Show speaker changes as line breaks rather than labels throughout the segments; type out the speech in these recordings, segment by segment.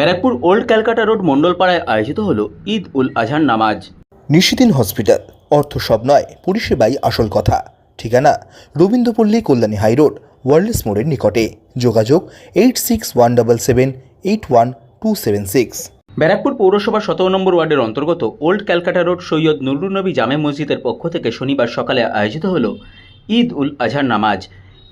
Barrackpore old Calcutta road মণ্ডলপাড়ায় আয়োজিত হলো ঈদ উল আজহার নামাজ।
নিশিদিন হসপিটাল। অর্থ সব নয় পরিষেবাই আসল কথা। ঠিকানা রবীন্দ্রপল্লী কল্যাণী হাইরোড ওয়ার্ল্ডস মোড়ের নিকটে। যোগাযোগ eight six one double seven eight one two seven six.
Barrackpore পৌরসভার সতেরো নম্বর ওয়ার্ডের অন্তর্গত old Calcutta road Syed Nurunnabi জামে মসজিদের পক্ষ থেকে শনিবার সকালে আয়োজিত হল ঈদ উল আজহার নামাজ।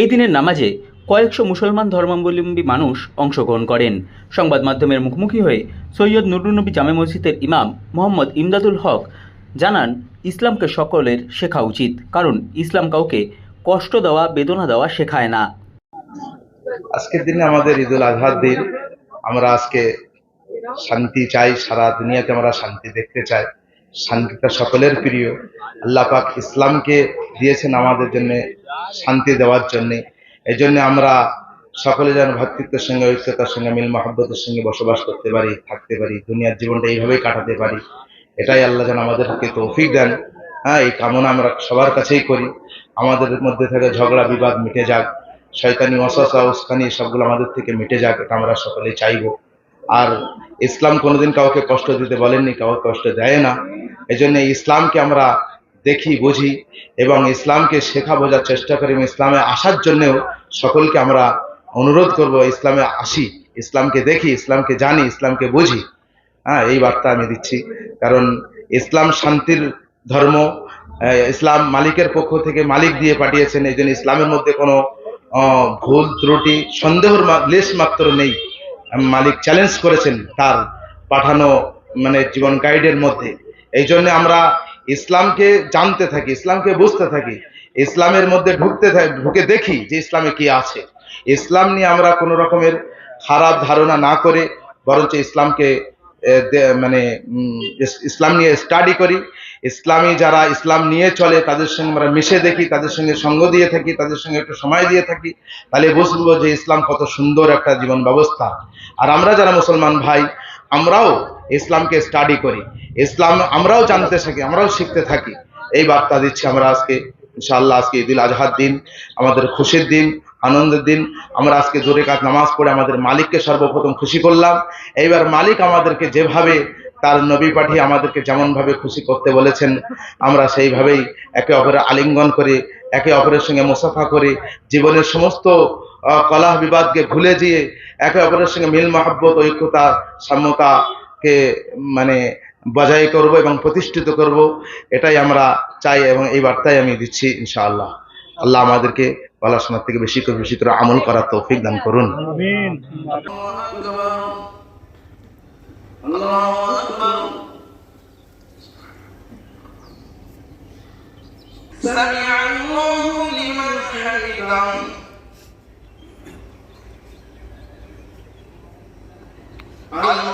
এই দিনের নামাজে কয়েকশো মুসলমান ধর্মাবলম্বী মানুষ অংশগ্রহণ করেন। সংবাদ মাধ্যমের মুখোমুখি হয়ে সৈয়দ নুরুন্নবী জামে মসজিদের ইমাম মোহাম্মদ ইমদাদুল হক জানান, ইসলামকে সকলের শেখা উচিত, কারণ ইসলাম কাউকে কষ্ট দেওয়া, বেদনা দেওয়া শেখায় না।
আজকের দিনে আমাদের ঈদুল আজহার দিন, আমরা আজকে শান্তি চাই, সারা দুনিয়াতে আমরা শান্তি দেখতে চাই। শান্তিটা সকলের প্রিয়। আল্লাহ পাক ইসলামকে দিয়েছেন আমাদের জন্য শান্তি দেওয়ার জন্য। এই জন্য আমরা সকলে যেন ভক্তিত্বের সঙ্গে, ঐক্যতার সঙ্গে, মিল মহাব্বতের সঙ্গে বসবাস করতে পারি, থাকতে পারি, দুনিয়ার জীবনটা এইভাবেই কাটাতে পারি। এটাই আল্লাহ যেন আমাদেরকে তৌফিক দেন। হ্যাঁ এই কামনা আমরা সবার কাছেই করি। আমাদের মধ্যে থেকে ঝগড়া, বিবাদ মিটে যাক। শয়তানি ওয়াসওয়াসা উস্কানি সবগুলো আমাদের থেকে মিটে যাক, এটা আমরা সকলে চাইব। আর ইসলাম কোনোদিন কাউকে কষ্ট দিতে বলেননি, কাউকে কষ্ট দেয় না। এই জন্য ইসলামকে আমরা দেখি, বুঝি এবং ইসলামকে শেখা বোঝার চেষ্টা করি এবং ইসলামে আসার জন্যেও সকলকে আমরা অনুরোধ করব, ইসলামে আসি, ইসলামকে দেখি, ইসলামকে জানি, ইসলামকে বুঝি। হ্যাঁ এই বার্তা আমি দিচ্ছি। কারণ ইসলাম শান্তির ধর্ম ইসলাম মালিকের পক্ষ থেকে মালিক দিয়ে পাঠিয়েছেন, এই জন্য ইসলামের মধ্যে কোনো ভুল, ত্রুটি, সন্দেহর লেশ মাত্র নেই। মালিক চ্যালেঞ্জ করেছেন তার পাঠানো মানে জীবন গাইডের মধ্যে। এই জন্য আমরা ইসলামকে জানতে থাকি, ইসলামকে বুঝতে থাকি, ইসলামের মধ্যে ঢুকতে ঢুকে দেখি যে ইসলামে কি আছে। ইসলাম নিয়ে আমরা কোনো রকমের খারাপ ধারণা না করে বরঞ্চ ইসলামকে মানে ইসলাম নিয়ে স্টাডি করি। ইসলামী যারা ইসলাম নিয়ে চলে, তাদের সঙ্গে আমরা মিশে দেখি, তাদের সঙ্গে সঙ্গ দিয়ে থাকি, তাদের সঙ্গে একটু সময় দিয়ে থাকি, তাহলে বুঝব যে ইসলাম কত সুন্দর একটা জীবন ব্যবস্থা। আর আমরা যারা মুসলমান ভাই, আমরাও ইসলামকে স্টাডি করি। ইসলাম আমরাও জানতে থাকি, আমরাও শিখতে থাকি। এই বার্তা দিচ্ছি আমরা আজকে, ইনশাআল্লাহ আজকে ঈদুল আজহার দিন, আমাদের খুশির দিন, আনন্দের দিন। আমরা আজকে জোরে কাজ নামাজ পড়ে আমাদের মালিককে সর্বপ্রথম খুশি করলাম। এইবার মালিক আমাদেরকে যেভাবে তার নবী পাঠিয়ে আমাদেরকে যেমনভাবে খুশি করতে বলেছেন, আমরা সেইভাবেই একে অপরের আলিঙ্গন করে, একে অপরের সঙ্গে মুসাফা করে, জীবনের সমস্ত কলহ বিবাদকে ভুলে দিয়ে একে অপরের সঙ্গে মিল মহাব্বত ঐক্যতা কে মানে বজায় করব এবং প্রতিষ্ঠিত করব এটাই আমরা চাই এবং এই বার্তায় আমি দিচ্ছি ইনশাআল্লাহ। আল্লাহ আমাদেরকে পড়াশোনার থেকে বেশি করে বেশি করে আমল করার তৌফিক দান করুন।
Allah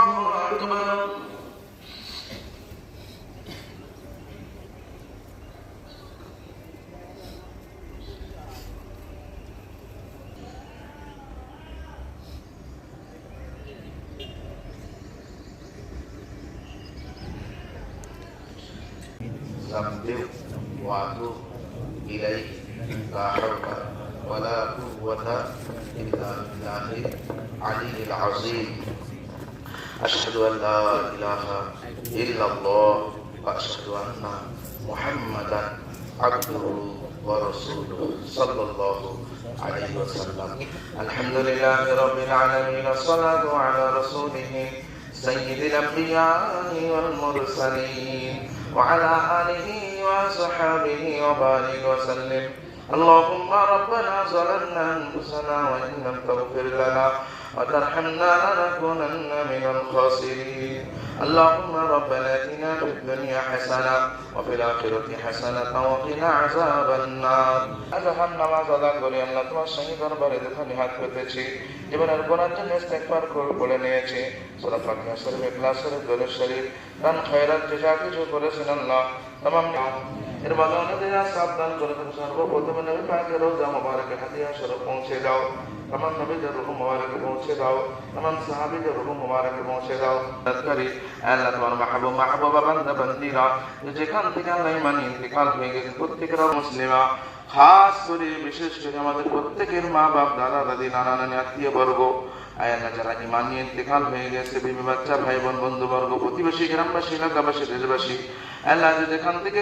أستغفر وأتوب إليه. لا حول ولا قوة إلا بالله العلي العظيم. أشهد أن لا إله إلا الله وأشهد أن محمدا عبده ورسوله صلى الله عليه وسلم. الحمد لله رب العالمين الصلاة على رسوله سيد الأنبياء والمرسلين. وعلى آله وصحبه وبارك وسلم.
اللهم ربنا ظلمنا أنفسنا وإن لم تغفر لنا وترحمنا لنكونن من الخاسرين. اللهم ربنا اتنا في الدنيا حسنه وفي الاخره حسنه وقنا عذاب النار. আজহার নামাজ আদায় করি আমরা তোমার সঙ্গে দরবারে দুখানি নিহাত করতেছি জীবনের গোনার জন্য ইস্তেকবার করে নিয়েছি সোলা ফাতিহা শরীফ ইখলাস শরীফ দরুদ শরীফ দান খয়রাত যা কিছু করেছেন আল্লাহ তমাম এর বাবা অন্যদের সাবধান করে দেন, সর্বপ্রথমে নবী পাকে রোজা মোবারকে হাতিয়া স্বরূপ পৌঁছে দাও। আমার নবীদের রুহু মোবারকে পৌঁছে দাও। আমার সাহাবিদের রুহু মোবারকে পৌঁছে দাও। তাৎকারি আল্লাহ তোমার মাহবুব, মাহবুবা বান্দা বান্দিরা যেখান থেকে আল্লাহ মানে ইন্তিকাল হয়ে গেছে মুসলিমা। খাস করে, বিশেষ করে আমাদের প্রত্যেকের মা বাপ, দাদা, দাদি, নানা, নানি, আত্মীয় বর্গ। আয়ানা যারা ইমান নিয়ে ইন্তেকাল হয়ে গেছে, বিবি বাচ্চা, ভাই বোন, বন্ধুবর্গ, প্রতিবেশী, গ্রামবাসী, এলাকাবাসী, দেশবাসী। আল্লাহ যেখান থেকে